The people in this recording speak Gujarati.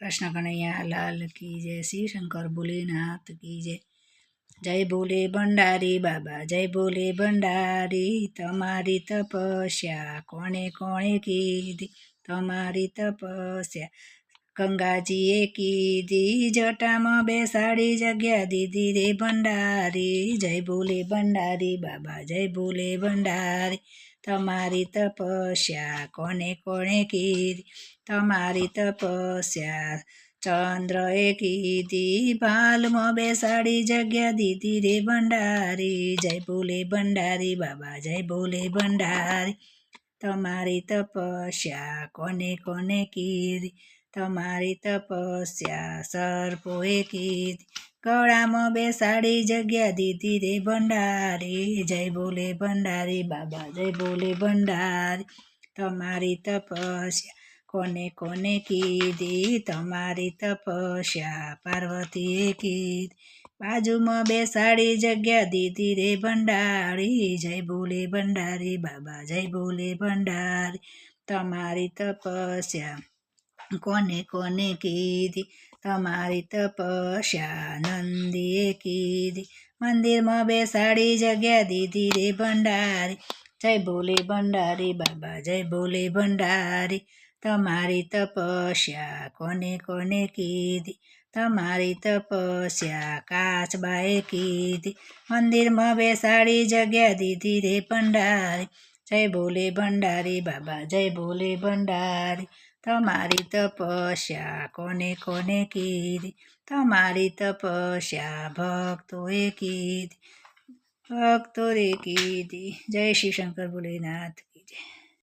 કૃષ્ણ કનૈયા, લાલ કી જય શ્રી શંકર ભોલેનાથ કી જય. જય ભોલે ભંડારી બાબા, જય ભોલે ભંડારી, તમારી તપસ્યા કોણે કોણે કીધી? તમારી તપસ્યા ગંગાજીએ કીધી. જટામાં બેસાડી જગ્યા દીધી રે ભંડારી. જય ભોલે ભંડારી બાબા, જય ભોલે ભંડારી. તમારી તપસ્યા કોને કોણે કીધી? તમારી તપસ્યા ચંદ્રએ કીધી, ભાલમાં બેસાડી જગ્યા દીધી રે ભંડારી, જય બોલે ભંડારી, બાબા જય બોલે ભંડારી. તમારી તપસ્યા કોને કોને કીધી? તમારી તપસ્યા સર્પોએ કીધી ગળામાં બેસાડી જગ્યા દીધી રે ભંડારી. જય બોલે ભંડારી, બાબા જય બોલે ભંડારી. તમારી તપસ્યા કોને કોને કીધી? તમારી તપસ્યા પાર્વતીએ કીધી. બાજુમાં બેસાડી જગ્યા દીધી રે ભંડારી. જય બોલે ભંડારી, બાબા જય બોલે ભંડારી. તમારી તપસ્યા કોને કોને કીધી? તમારી તપસ્યા નંદીએ કીધી. મંદિરમાં બેસાડી જગ્યા દીધી રે ભંડારી. જય ભોલે ભંડારી બાબા, જય ભોલે ભંડારી. તમારી તપસ્યા કોને કોને કીધી? તમારી તપસ્યા કાચબાએ કીધી. મંદિરમાં બેસાડી જગ્યા દીધી રે ભંડારી. જય ભોલે ભંડારી બાબા જય ભોલે ભંડારી તમારી તપસ્યા કોને કોને કીધી તમારી તપસ્યા ભક્તોએ કીધી ભક્તોએ કીધી જય શ્રી શંકર ભોલેનાથ